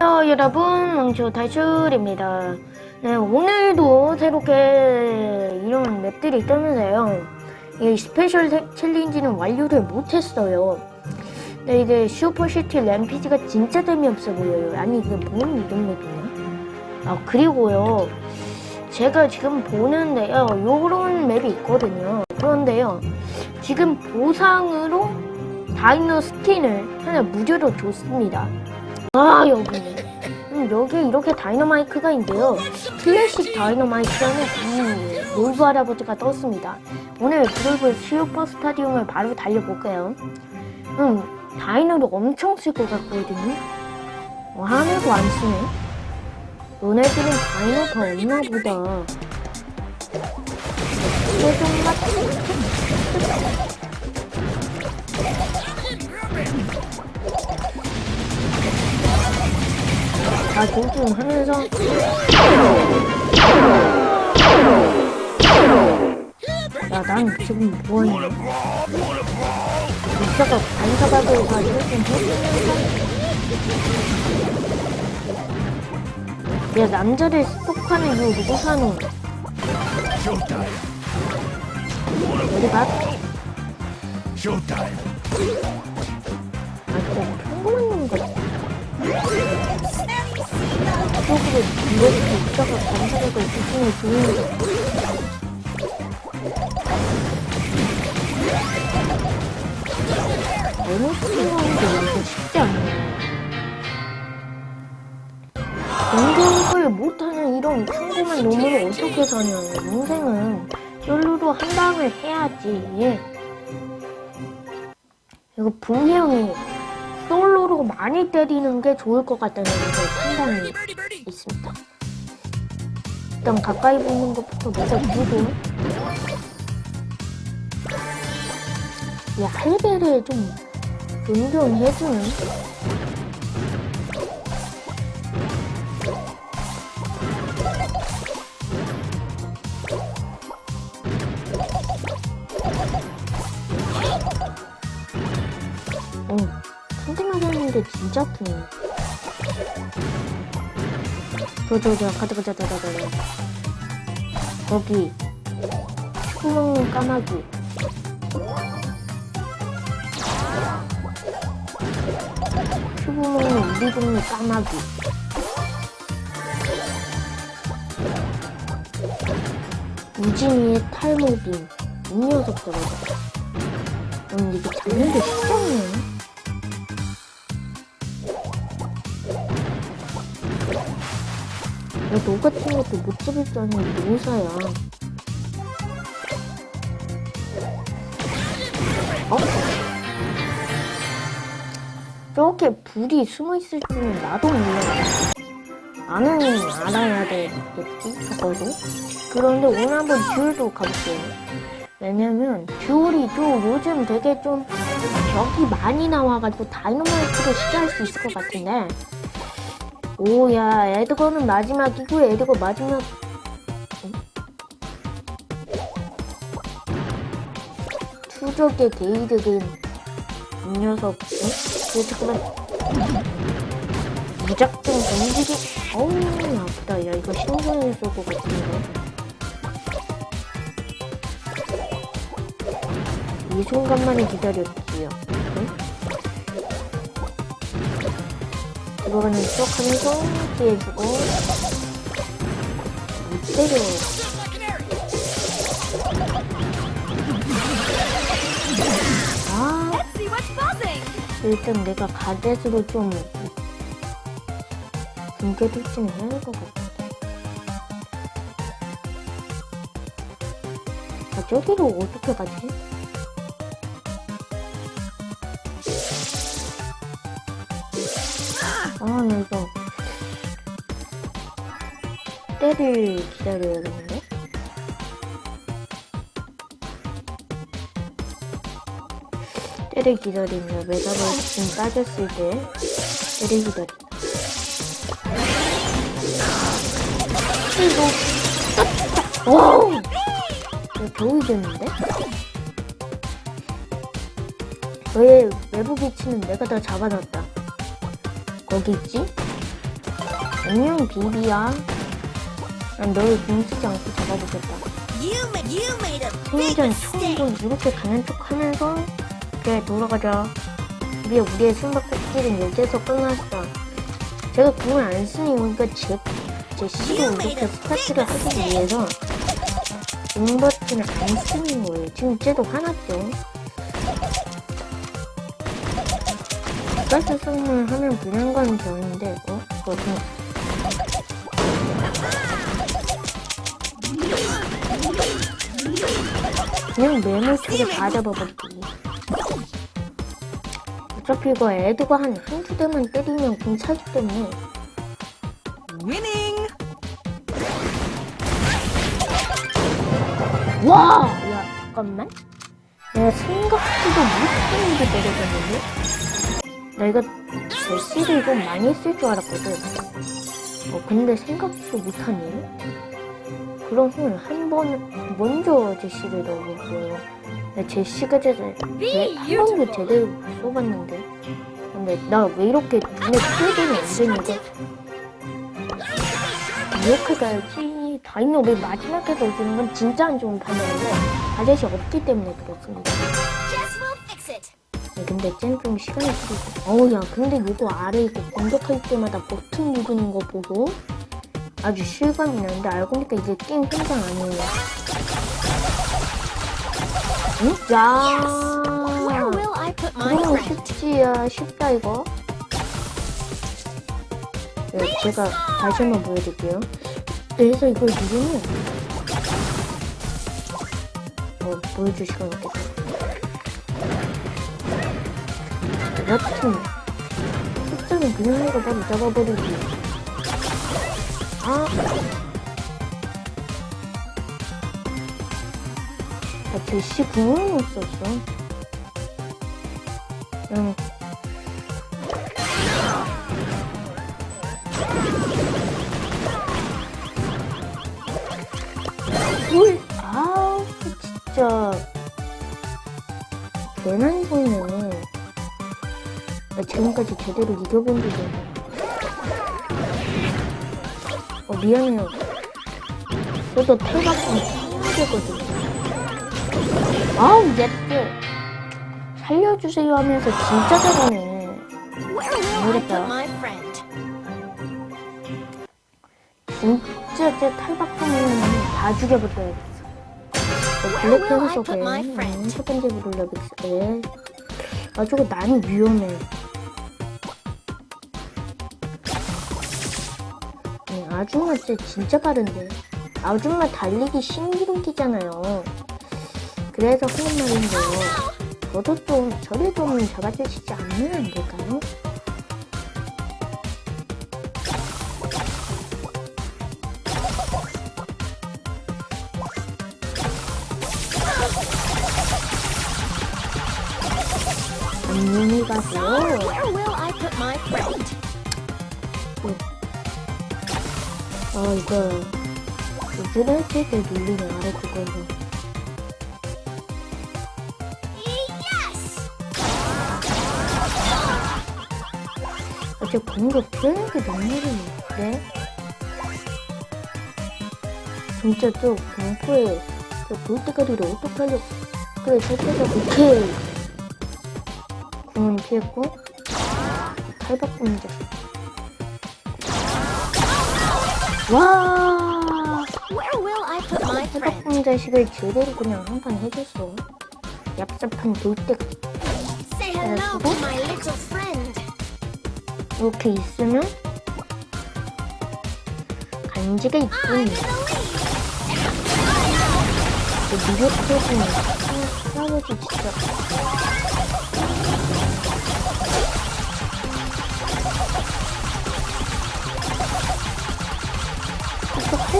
어, 여러분, 멍초 탈출입니다. 네, 오늘도 새롭게 이런 맵들이 뜨는데요. 이 스페셜 세- 챌린지는 완료를 못했어요. 네, 이제 슈퍼시티 램피지가 진짜 재미없어 보여요. 아니, 이게 뭔 이런 맵이냐? 아, 그리고요. 제가 지금 보는데요. 요런 맵이 있거든요. 그런데요. 지금 보상으로 다이노 스킨을 하나 무료로 줬습니다. 아 여기 음, 여기 이렇게 다이너마이크가 있는데요. 클래식 다이너마이크라는 이 놀부 할아버지가 떴습니다. 오늘 브롤브 슈퍼 스타디움을 바로 달려볼게요. 음 다이너를 엄청 쓸 것 같거든요 어, 하나도 안 쓰네. 너네들은 다이너가 없나 보다. 최종 맞 아, 존중하면서 야, 난 지금 뭐하냐 이따가 반사각을 다 이렇게 해? 야, 남자를 스톡하는 이유 누구 사노? 어디 가? Showtime. 아, 그거 평범한 놈 같아. 쪽으로 이렇게 있다가 반사각을 부팅을 주는 거. 너무 스팅하는 게 이거 쉽지 않네. 공격을 못하는 이런 평범한 놈을 어떻게 사냐. 인생은 솔로로 한 방을 해야지. 이거 분명히 솔로로 많이 때리는 게 좋을 것 같다는 게 판단이 있습니다. 일단 가까이 붙는 것부터 먼저 보고 이 할배를 좀 존중해주는 어, 상대만 하는데 진짜 아프네. 저, 저, 저, 가자, 가자, 가자, 가자. 거기, 먹는 까마귀. 먹는 우리 동네 까마귀. 우진이의 탈모빔. 이 녀석들어가. 음, 이게 쉽지 않네. 너 같은 것도 못 잡을 줄 아는 노사야. 어? 저렇게 불이 숨어 있을 줄은 나도 몰라. 나는 알아야 되겠지, 저걸로. 그런데 오늘 한번 듀얼도 가볼게요. 왜냐면 듀얼이 좀 요즘 되게 좀 벽이 많이 나와가지고 다이너마이트로 쉽게 할수 있을 것 같은데 오야 에드거는 마지막이고 에드거 마지막 응? 추적의 게이드든 이 녀석 응? 그 잠깐만 무작정 던지기 어우 아프다 야 이거 신고해 쏠것 같은데 이 순간만을 기다렸지 들어가는 척 하면서 피해주고 못 때려 아! 일단 내가 가젯으로 좀 붕괴 돌진을 해야 될것 같은데 아 저기로 어떻게 가지? 아 이거 때를 기다려야겠는데? 때를 기다리며 메가볼이 빠졌을 때 때를 기다린다. 이거 와우! 이거 겨우 이겼는데? 너의 외부 위치는 내가 다 잡아놨다. 거기 있지? 안녕 비비야. 난 너를 굶치지 않고 잡아보겠다. 생전 처음 mistake. 본 이렇게 가는 척 하면서 그래 돌아가자. 비비야 우리의 숨바꼭질은 여기에서 끝났어. 제가 그걸 안 쓰니 우리가 제, 제 C로 이렇게 스타트를 하기 위해서 음버튼을 안 쓰는 거예요. 지금 쟤도 화났죠. 가스 성능을 하면 불량감이 되는데 어? 그거 좀 그냥 메모처럼 다 잡아버리기 어차피 이거 애드가 한 한두 대만 때리면 공 차기 때문에 Winning. 와! 야 잠깐만 내가 생각지도 못한 게 때려졌는데? 나 이거 제시를 좀 많이 쓸줄 알았거든. 어 근데 생각지도 못하네 그러면 한 번 먼저 제시를 넣어볼게요. 나 제시가 제대로 한 번도 제대로 써봤는데. 근데 나 왜 이렇게 눈에 띄어들면 안 되는데 이렇게 가야지 다이노 맨 마지막에 넣어주는 건 진짜 안 좋은 판단인데 아저씨 없기 때문에 그렇습니다 네, 근데 쟤는 좀 시간이 필요해. 어우 야 근데 이거 아래 이거 공격할 때마다 버튼 누르는 거 보고 아주 실감이 나는데 알고 보니까 이게 게임 현장 아니에요. 응? 야. Friend? 쉽지야 쉽다 이거. 네, 제가 다시 한번 보여드릴게요. 그래서 이걸 누르면 어, 보여줄 시간 없겠다 여튼 숫자는 그냥 내가 바로 잡아버리기 아 아, 제시 구멍이 없었어. 응. 뭘? 지금까지 제대로 이겨본 적이 없네. 어, 미안해요. 저도 탈바꿈 해야 되거든. 아우, 냅게. 살려주세요 하면서 진짜 잘하네. 모르겠다. 진짜 제 탈바꿈은 다 죽여버려야겠어. 어, 블랙팬서 속에 음, 첫 번째 블랙에 아 저거 난이 위험해. 아줌마 쟤 진짜 빠른데. 아줌마 달리기 신기록이잖아요. 그래서 하는 말인데요. 저도 좀 저를 좀 잡아주시지 않으면 안 될까요? 안녕히 가세요. 아 이거 우즈라질 때 눌리네 아래 그거는. 어째 공격 표현하게 너무하네 그래? 진짜 저 공포에 저 돌대가리를 어떡하려고 그래 저때가 오케이 궁은 피했고 탈바꿈자 와? 탈바꿈 자식을 제대로 그냥 한 판 해줬어 얍삽한 little friend. 이렇게 있으면 간지가 lead. 그 미력적인 할아버지 진짜.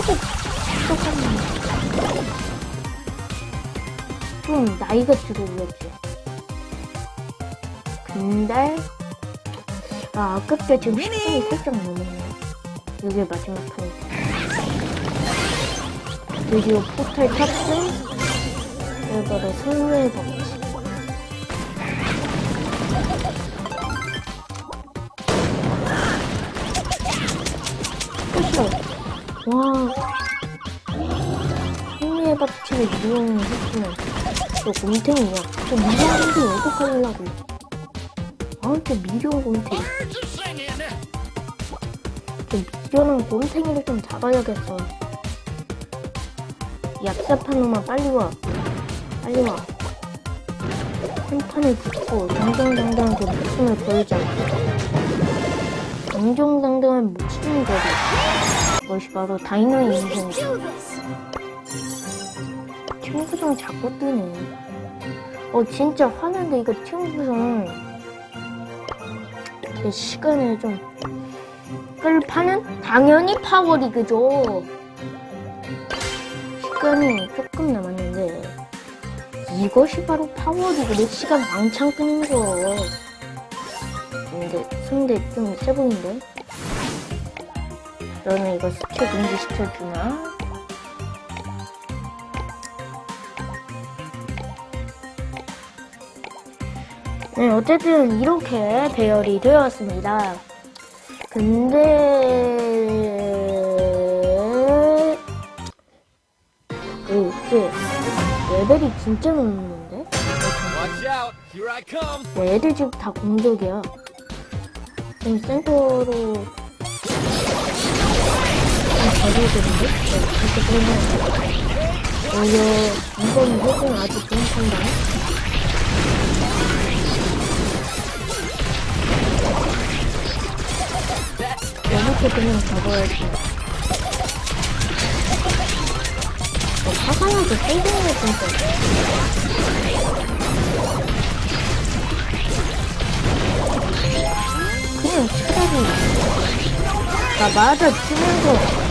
진짜 팔고 똑같네. 좀 나이가 들어 보였지. 근데 아 아깝게 지금 시간이 살짝 넘었네. 이게 마지막 판이지. 드디어 포탈 탑승. 이거를 법칙. 와. 승리의 법칙을 이용했으면 저 곰탱이야. 저 미련 곰탱이 어떡하려고. 아, 저 미련 곰탱이. 저 미련한 곰탱이를 좀 잡아야겠어. 얍삽한 놈아 빨리 와. 빨리 와. 한 판을 붙고 정정당당하게 목숨을 걸자. 정정당당한 목숨을 걸자. 그것이 바로 다이노의 인생이다. Do this. 팀구성 자꾸 뜨네. 어 진짜 화난데 이거 팀 구성 제 시간을 좀 끌파는 당연히 파워리그죠. 시간이 조금 남았는데 이것이 바로 파워리그 내 시간 왕창 끄는 거. 근데 승대 좀 세 보인데. 너는 이거 스킬 금지 시켜주나? 네, 어쨌든 이렇게 배열이 되었습니다. 근데 오, 이제 레벨이 진짜 높는데? 네, 애들 지금 다 공격이야. 지금 센터로 되는데? 네, 그렇게 그러면 오히려 이번 해준 아주 좋은 판단. 여기서 그냥 잡아야지. 어, 나서 세이빙을 진짜. 그냥 차라리 나 맞아 치면서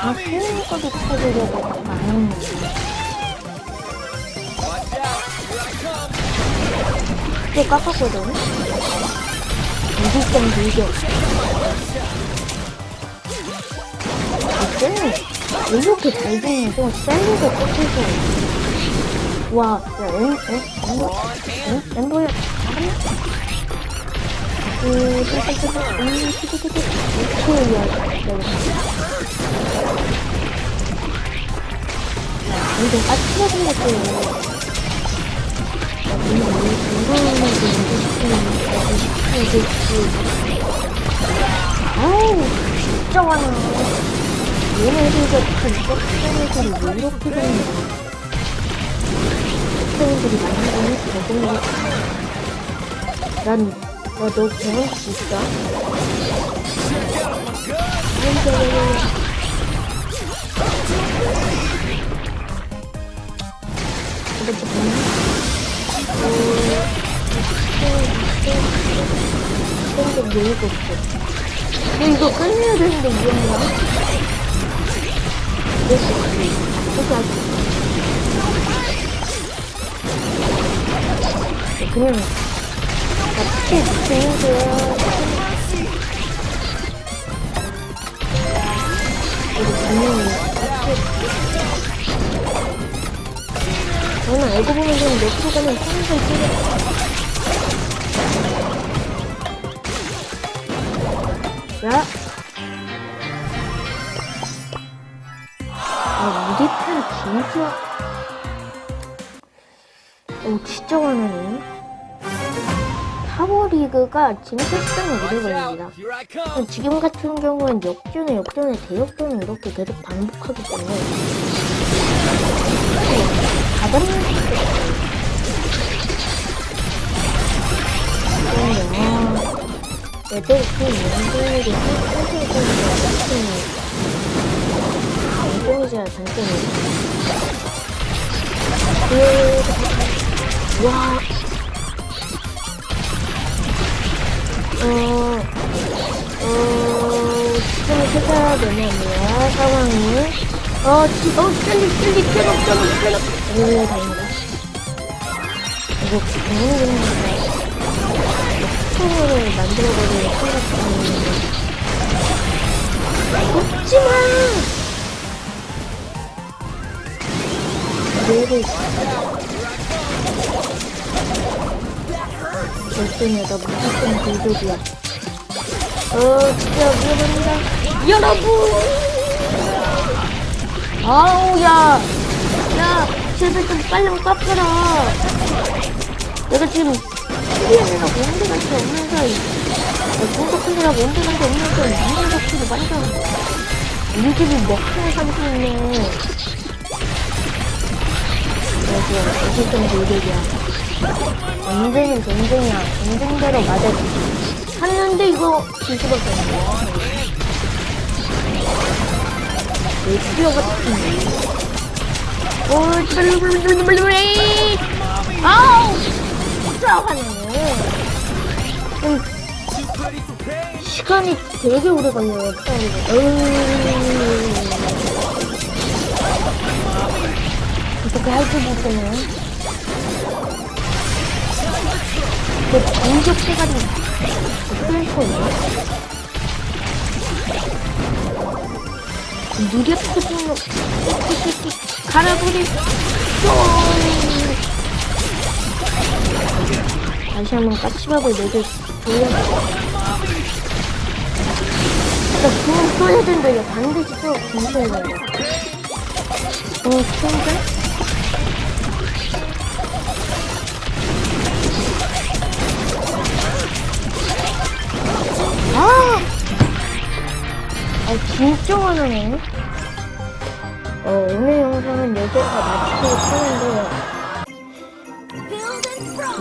아 했네 Watch out, here I come. 그때 깎았거든 무기성 밀격 이때는 왜 이렇게 잘좀 셀리가 꺾여서 와, 야, 엠, 엠, 엠버, 엠, 엠버야, 이거 이렇게 시키는 아우, 진짜 많아. 얘네들과 큰 껍데기들이 왜 이렇게 생겼냐. 학생들이 많이 오는 적응을 난, 나너 경험 놀고 있어. 야, 이거 끝내야 되는데, 이거야? 이렇게, 이렇게 하지. 그냥 되는 거야? 이거 분명히 저는 알고 보면 좀 옆으로 가면 항상 뛰어. 야. 아, 우리 편 진짜. 오, 진짜 화나네. Here I come. 지금 같은 경우는 역전에 역전에 대역전을 이렇게 계속 반복하기 때문에 아 애들 그 한편적인 장점이자 단점이죠 그... 와 어, 어, 지금 찾아야 되냐면, 상황이. 어, 지, 어, 셀리, 셀리, 캐럿, 캐럿, 캐럿. 오, 다행이다. 이거, 공룡인데, 스토어를 만들어버리는 생각이 없지마! 얘를 나 무조건 불독이야 어 진짜 위험합니다 여러분 아우 야 야, 제발 좀 빨리 깎아라. 내가 지금 피해내라고 언제 갈게 없는 사이. 공격하느라고 언제 갈게 없는 사이. 이런 작품을 완전. 우리 집이 먹고 살고 있네. 그래서 어쨌든 돌격이야. 전쟁은 전쟁이야. 전쟁대로 맞아주지. 했는데 이거 없네. 내 필요가 있네. 오, 아우! 들어가네. 음, 시간이 되게 오래 걸려요. 어떻게 할지 모르겠네. 그 공격 시간이 있네. 느렸게 보면 갈아버리 다시 한번 까치밥을 내게 돌려줘 나 궁을 써야 된다 이거 반드시 또 궁서야 된다 어 스톤 아! 아 진짜 화나네 어, 오늘 영상은 여기서 마치고 throw.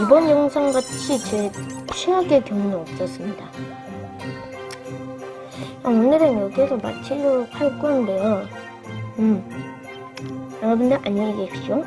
이번 영상 같이 제 최악의 경우는 없었습니다. 아, 오늘은 여기서 마치도록 할 건데요. 음, 여러분들 안녕히 계십시오.